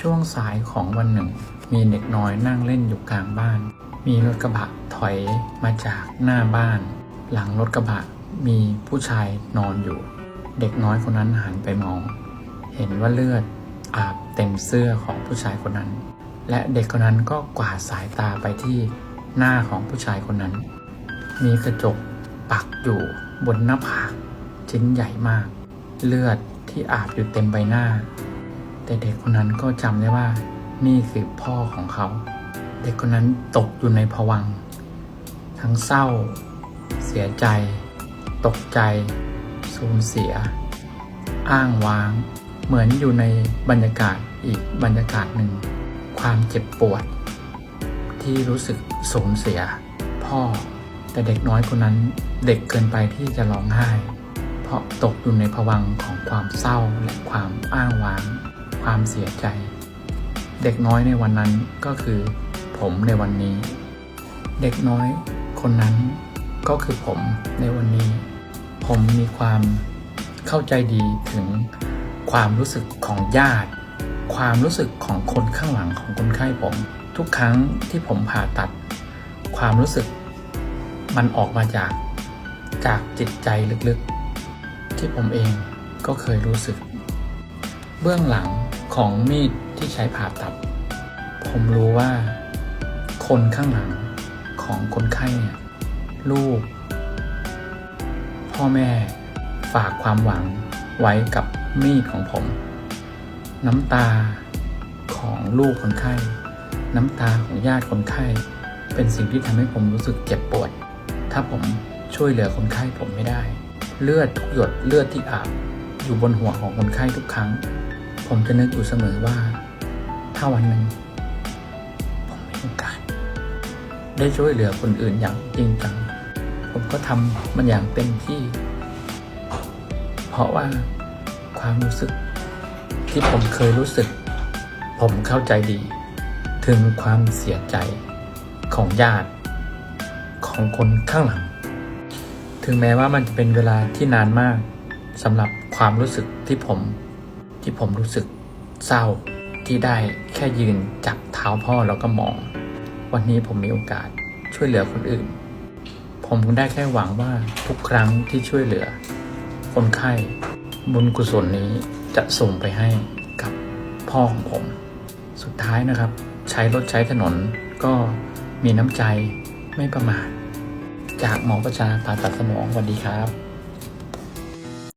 ช่วงสายของวันหนึ่ง มีเด็กน้อยนั่งเล่นอยู่กลางบ้าน มีรถกระบะถอยมาจากหน้าบ้าน หลังรถกระบะมีผู้ชายนอนอยู่ เด็กน้อยคนนั้นหันไปมอง เห็นว่าเลือดอาบเต็มเสื้อของผู้ชายคนนั้น และเด็กคนนั้นก็กวาดสายตาไปที่หน้าของผู้ชายคนนั้น มีกระจกปักอยู่บนหน้าผากชิ้นใหญ่มาก เลือดที่อาบอยู่เต็มใบหน้า แต่เด็กคนนั้นก็จำได้ว่านี่คือพ่อของเขา เด็กคนนั้นตกอยู่ในภวัง ทั้งเศร้า เสียใจ ตกใจสูญเสีย อ้างว้าง เหมือนอยู่ในบรรยากาศอีกบรรยากาศหนึ่ง ความเจ็บปวด ที่รู้สึกสูญเสีย พ่อ แต่เด็กน้อยคนนั้นเด็กเกินไปที่จะร้องไห้ เพราะตกอยู่ในภวังของความเศร้าและความอ้างว้าง ความเสียใจ เด็กน้อยในวันนั้นก็คือผมในวันนี้ เด็กน้อยคนนั้นก็คือผมในวันนี้ ผมมีความเข้าใจดีถึงความรู้สึกของญาติ ความรู้สึกของคนข้างหลังของคนไข้ผม ทุกครั้งที่ผมผ่าตัด ความรู้สึกมันออกมาจากจากจิตใจลึกๆ ที่ผมเองก็เคยรู้สึก เบื้องหลัง ของมีดที่ใช้ผ่าตัด ผมรู้ว่า คนข้างหลังของคนไข้เนี่ยลูก พ่อแม่ฝากความหวังไว้กับมีดของผม น้ำตาของลูกคนไข้ น้ำตาของญาติคนไข้ เป็นสิ่งที่ทำให้ผมรู้สึกเจ็บปวด ถ้าผมช่วยเหลือคนไข้ผมไม่ได้ เลือดทุกหยดเลือดที่อาบอยู่บนหัวของคนไข้ทุกครั้ง ผมจะนึกอยู่เสมอว่า ถ้าวันหนึ่งผมมีโอกาสได้ช่วยเหลือคนอื่นอย่างจริงจัง ผมก็ทำมันอย่างเต็มที่ เพราะว่าความรู้สึกที่ผมเคยรู้สึก ผมเข้าใจดี ถึงความเสียใจของญาติ ของคนข้างหลัง ถึงแม้ว่ามันจะเป็นเวลาที่นานมากสำหรับความรู้สึกที่ผม ที่ผมรู้สึกเศร้าที่ได้แค่ยืนจับเท้าพ่อแล้วก็มอง วันนี้ผมมีโอกาสช่วยเหลือคนอื่น ผมคงได้แค่หวังว่าทุกครั้งที่ช่วยเหลือ คนไข้บุญกุศลนี้จะส่งไปให้กับพ่อของผม สุดท้ายนะครับ ใช้รถใช้ถนนก็มีน้ำใจไม่ประมาทจากหมอประชาผ่าตัดสมองสวัสดีครับ